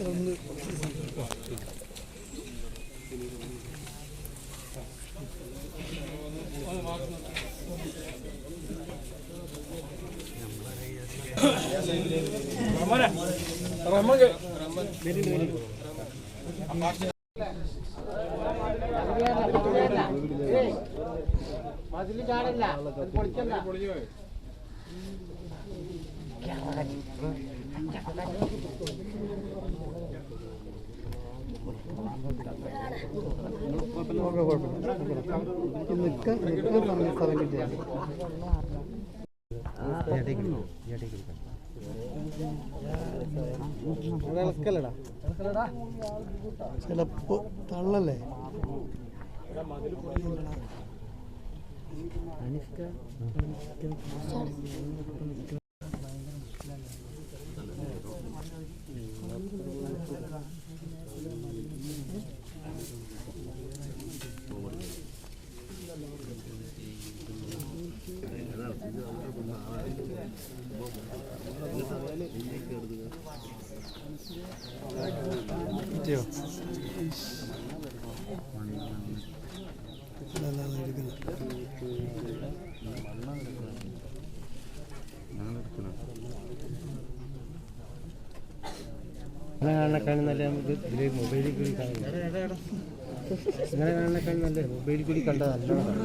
ഒന്ന് മതിൽ ചാടല്ല പൊളിക്കല്ല നിൽക്കാൻ നിൽക്കാൻ പറഞ്ഞ സ്ഥലം കിട്ടിയാൽ ചിലപ്പോ തള്ളല്ലേ? കിട്ടിയോ എടുക്കുന്നു. കാണാനേക്കാളും നല്ല നമുക്ക് ഇതിൽ മൊബൈലിൽ കൂടി കാണാം ഇങ്ങനെ കാണാനേക്കാളും നല്ല മൊബൈലിൽ കൂടി കണ്ടത് നല്ലതാണ്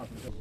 আপনাদের